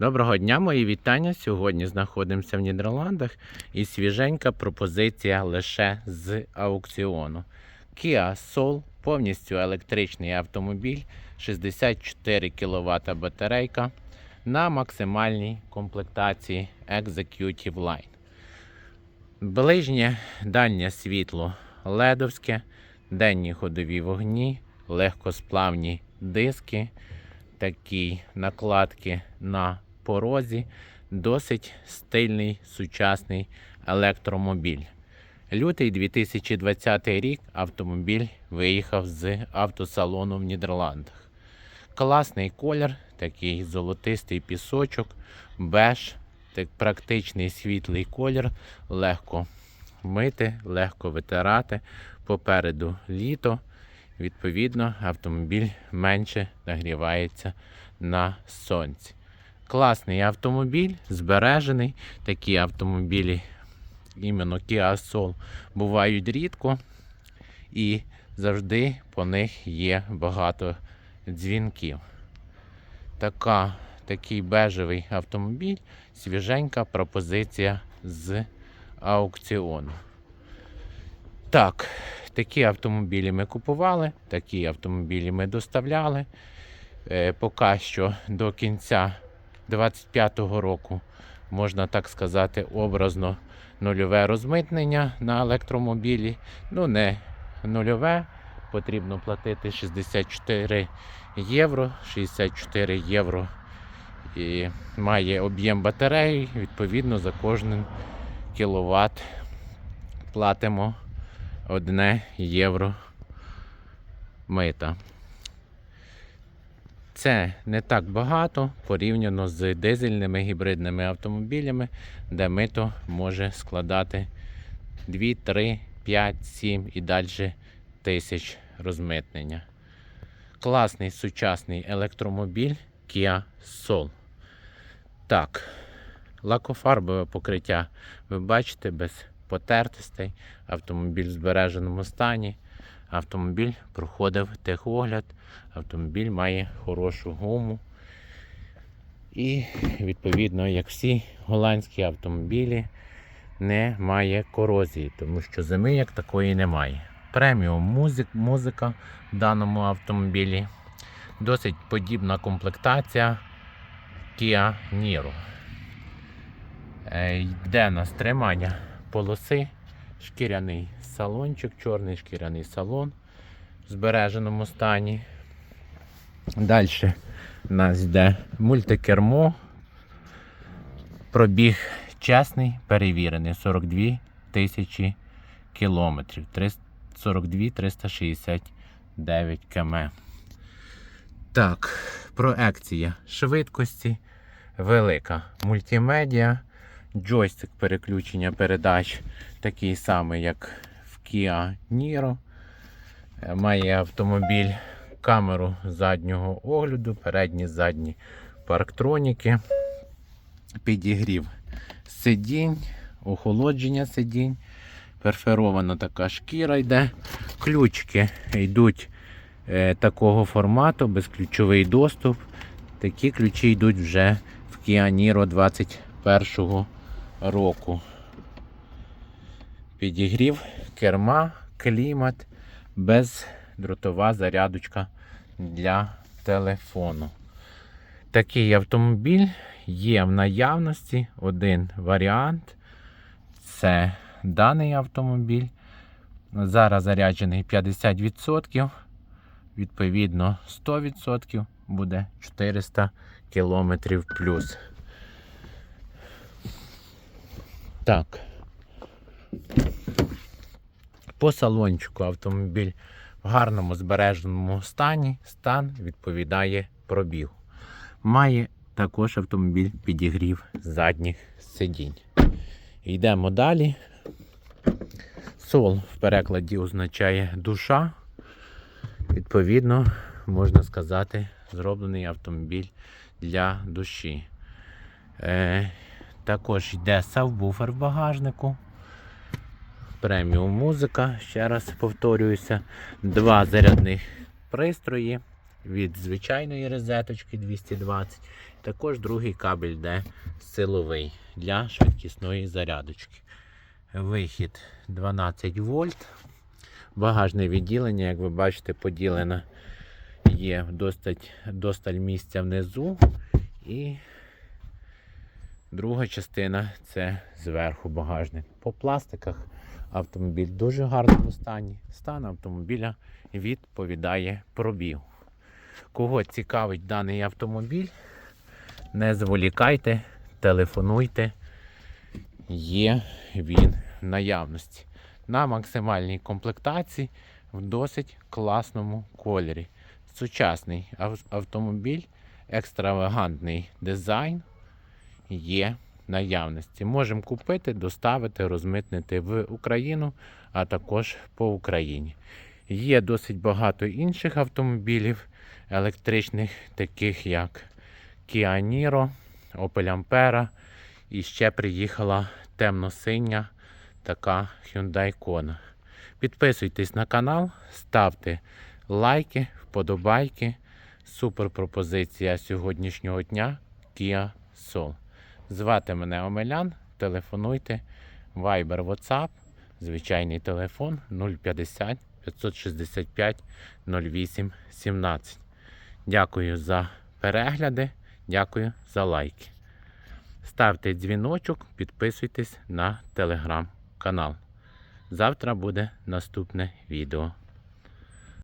Доброго дня, мої вітання. Сьогодні знаходимося в Нідерландах і свіженька пропозиція лише з аукціону. Kia Soul повністю електричний автомобіль, 64 кВт батарейка на максимальній комплектації Executive Line. Ближнє дальнє світло ледовське, денні ходові вогні, легкосплавні диски, такі накладки на порозі, досить стильний сучасний електромобіль. Лютий 2020 рік автомобіль виїхав з автосалону в Нідерландах. Класний колір, такий золотистий пісочок, беж, так практичний світлий колір, легко мити, легко витирати. Попереду літо. Відповідно, автомобіль менше нагрівається на сонці. Класний автомобіль, збережений. Такі автомобілі, іменно Kia Soul, бувають рідко. І завжди по них є багато дзвінків. Така, такий бежевий автомобіль, свіженька пропозиція з аукціону. Так, такі автомобілі ми купували, такі автомобілі ми доставляли. Е, поки що до кінця 2025 року, можна так сказати, образно нульове розмитнення на електромобілі. Ну, не нульове, потрібно платити 64 євро. 64 євро і має об'єм батареї. Відповідно, за кожен кіловат платимо 1 євро мита. Це не так багато порівняно з дизельними гібридними автомобілями, де мито може складати 2, 3, 5, 7 і далі тисяч розмитнення. Класний сучасний електромобіль Kia Soul. Так, лакофарбове покриття ви бачите без потертостей, автомобіль в збереженому стані. Автомобіль проходив техогляд, автомобіль має хорошу гуму. І, відповідно, як всі голландські автомобілі, не має корозії, тому що зими як такої немає. Преміум музик, музика в даному автомобілі. Досить подібна комплектація Kia Niro. Е, Йде на стримання полоси, шкіряний салончик, чорний шкіряний салон в збереженому стані. Далі у нас йде мультикермо. Пробіг чесний, перевірений 42 тисячі кілометрів. 42 369 км. Так, проекція швидкості велика. Мультимедіа, джойстик переключення передач такий самий, як в Kia Niro. Е, Має автомобіль камеру заднього огляду, передні задні парктроніки, підігрів сидінь, охолодження сидінь, перферована така шкіра йде. Ключики йдуть е, такого формату, безключовий доступ. Такі ключі йдуть вже в Kia Niro 21 року. Підігрів, керма, клімат, бездротова зарядочка для телефону. Такий автомобіль є в наявності один варіант. Це даний автомобіль. Зараз заряджений 50%. Відповідно, 100% буде 400 км плюс. Так. По салончику автомобіль в гарному збереженому стані. Стан відповідає пробігу. Має також автомобіль підігрів задніх сидінь. Йдемо далі. Сол в перекладі означає душа. Відповідно, можна сказати, зроблений автомобіль для душі. Також йде сабвуфер в багажнику. Преміум музика, ще раз повторююся. Два зарядних пристрої від звичайної розеточки 220 Також другий кабель йде силовий для швидкісної зарядочки. Вихід 12 вольт. Багажне відділення, як ви бачите, поділено є досталь місця внизу. І друга частина це зверху багажник. По пластиках автомобіль в дуже гарному стані. Стан автомобіля відповідає пробігу. Кого цікавить даний автомобіль, не зволікайте, телефонуйте. Є він в наявності. На максимальній комплектації в досить класному кольорі. Сучасний автомобіль, екстравагантний дизайн є наявності. Можемо купити, доставити, розмитнити в Україну, а також по Україні. Є досить багато інших автомобілів електричних, таких як Kia Niro, Opel Ampera. І ще приїхала темно-синя така Hyundai Kona. Підписуйтесь на канал, ставте лайки, вподобайки. Супер пропозиція сьогоднішнього дня Kia Soul. Звати мене Омелян, телефонуйте, Viber, WhatsApp, звичайний телефон 050 565 08 17. Дякую за перегляди, дякую за лайки. Ставте дзвіночок, підписуйтесь на телеграм-канал. Завтра буде наступне відео.